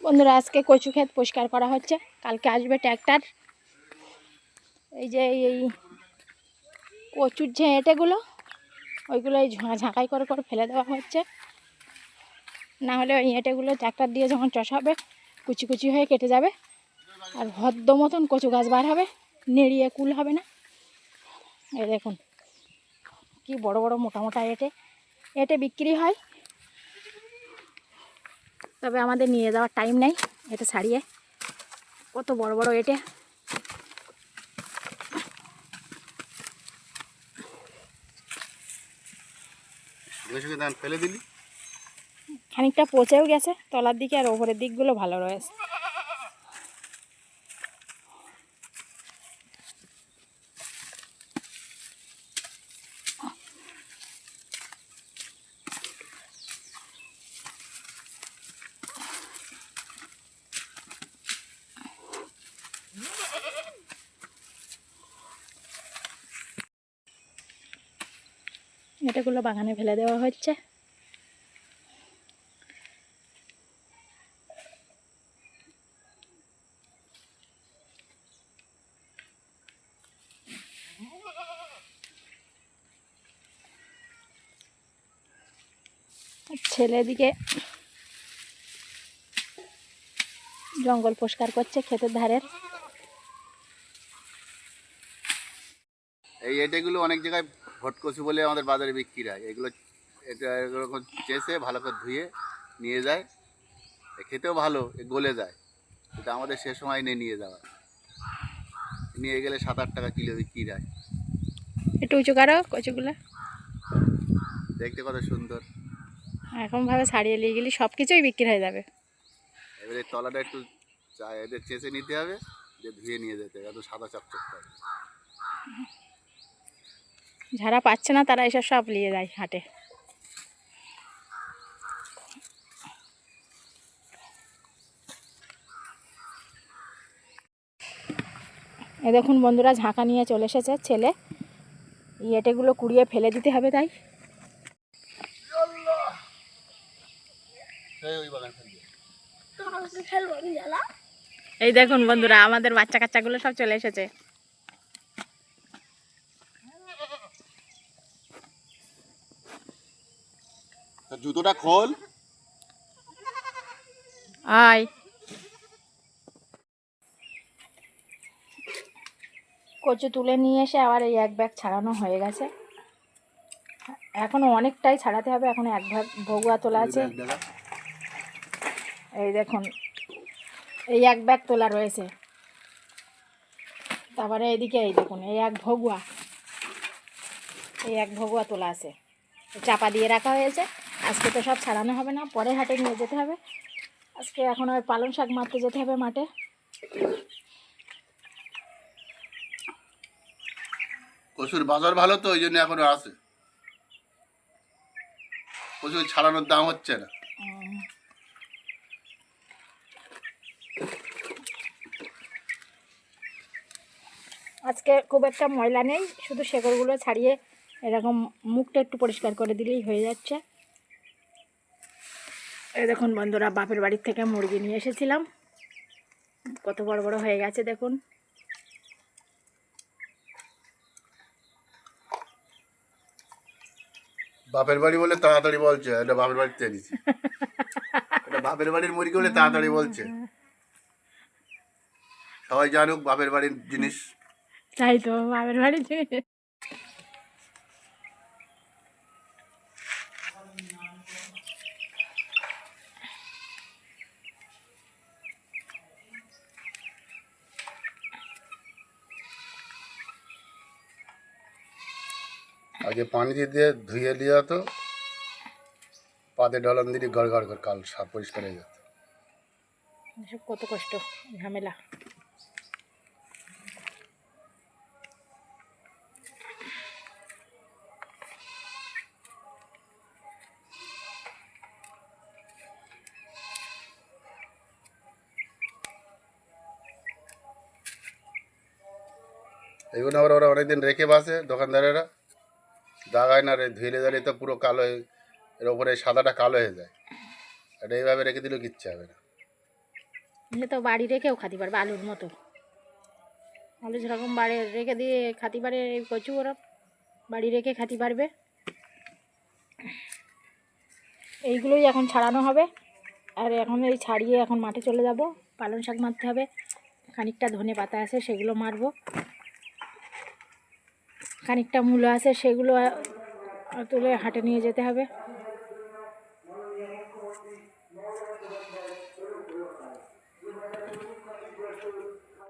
বন্ধুরা, আজকে কচু ক্ষেত পরিষ্কার করা হচ্ছে। কালকে আসবে ট্র্যাক্টার। এই যে এই কচুর যে এঁটেগুলো ওইগুলো এই ঝাঁকাই করে করে ফেলে দেওয়া হচ্ছে। না হলে ওই এঁটেগুলো ট্র্যাক্টর দিয়ে যখন চষাবে কুচি কুচি হয়ে কেটে যাবে। আর হদ্দ মতন কচু গাছ বার হবে, নেড়িয়ে কুল হবে না। এই দেখুন, কি বড় বড় মোটা মোটা এঁটে এঁটে বিক্রি হয়। তবে আমাদের নিয়ে যাওয়ার টাইম নেই এটা ছাড়িয়ে। কত বড় বড় এটে। খানিকটা পচেও গেছে তলার দিকে আর ওপরের দিকগুলো ভালো রয়েছে। এটাগুলো বাগানে ফেলে দেওয়া হচ্ছে। ছেলেদিকে জঙ্গল পরিষ্কার করছে ক্ষেতের ধারের। এই এটাগুলো অনেক জায়গায় ভটকচু বলে আমাদের বাজারে বিক্রি হয়। এগুলো এটা এরকম চেষে ভালো করে ধুয়ে নিয়ে যায়। খেতেও ভালো এ গলে যায়। এটা আমাদের সে সময় নেই নিয়ে যাওয়া। নিয়ে গেলে সাত আট টাকা কিলো বিক্রি হয়। একটু উঁচু করো কচুগুলো। দেখতে কত সুন্দর। এরকমভাবে ছাড়িয়ে নিয়ে গেলে সব কিছুই বিক্রি হয়ে যাবে। এবারে তলাটা একটু এদের চেষে নিতে হবে যে ধুয়ে নিয়ে যেতে হবে এত সাদা চকচক করে। যারা পাচ্ছে না তারা এসব সব নিয়ে যায় হাটে। এ দেখুন বন্ধুরা ঝাঁকা নিয়ে চলে এসেছে ছেলে। ইয়েটেগুলো কুড়িয়ে ফেলে দিতে হবে তাই। এই দেখুন বন্ধুরা আমাদের বাচ্চা কাচ্চাগুলো সব চলে এসেছে। জুতোটা খোল। আয়। কচু তুলে নিয়ে এসে আবার এই এক ব্যাগ ছাড়ানো হয়ে গেছে। এখনও অনেকটাই ছাড়াতে হবে এখন এক ভাগ ভগুয়া তোলা আছে। এই দেখুন এই এক ব্যাগ তোলা রয়েছে। তারপরে এদিকে এই দেখুন এই এক ভগুয়া। এই এক ভগুয়া তোলা আছে। চাপা দিয়ে রাখা হয়েছে। আজকে তো সব ছাড়ানো হবে না পরে হাটে নিয়ে যেতে হবে। আজকে এখন ওই পালং শাক মারতে যেতে হবে মাঠে। কচুর বাজার ভালো তো ওই জন্য এখনও আছে। কচুর ছাড়ানোর দাম হচ্ছে না। আজকে খুব একটা ময়লা নেই শুধু শেকড়গুলো ছাড়িয়ে এরকম মুখটা একটু পরিষ্কার করে দিলেই হয়ে যাচ্ছে। এই দেখুন বন্ধুরা বাপের বাড়ির থেকে মুরগি নিয়ে এসেছিলাম। কত বড় বড় হয়ে গেছে দেখুন। বাপের বাড়ি বলে তাড়াতাড়ি বলছে এটা বাপের বাড়িতে এনেছি। এটা বাপের বাড়ির মুরগি বলে তাড়াতাড়ি বলছে। সবাই জানুক বাপের বাড়ির জিনিস। তাই তো বাপের বাড়ির জিনিস। আগে পানি দিয়ে দিয়ে ধুয়ে নিয়ে যেত পাতে ডলন দিলে গড় গড় করে কাল সাপ পরিষ্কার হয়ে যেত। এসব কত কষ্ট ঝামেলা। এইগুলো আবার ওরা অনেকদিন রেখে বাসে দোকানদারেরা। দাগায় না রে ধুয়ে দিলে তো পুরো কালো হয়ে এর ওপরে সাদাটা কালো হয়ে যায়। এটা এইভাবে রেখে দিলেও কিচ্ছু হবে না। এগুলো তো বাড়ি রেখেও খাতে পারবে আলুর মতো। আলু যেরকম বাড়ি রেখে দিয়ে খাতে পারে কচু ওরা বাড়ি রেখে খাতে পারবে। এইগুলোই এখন ছাড়ানো হবে। আর এখন এই ছাড়িয়ে এখন মাঠে চলে যাব। পালং শাক মারতে হবে। খানিকটা ধনে পাতা আছে, সেগুলো মারবো। খানিকটা মূল্য আছে সেগুলো তুলে হাটে নিয়ে যেতে হবে।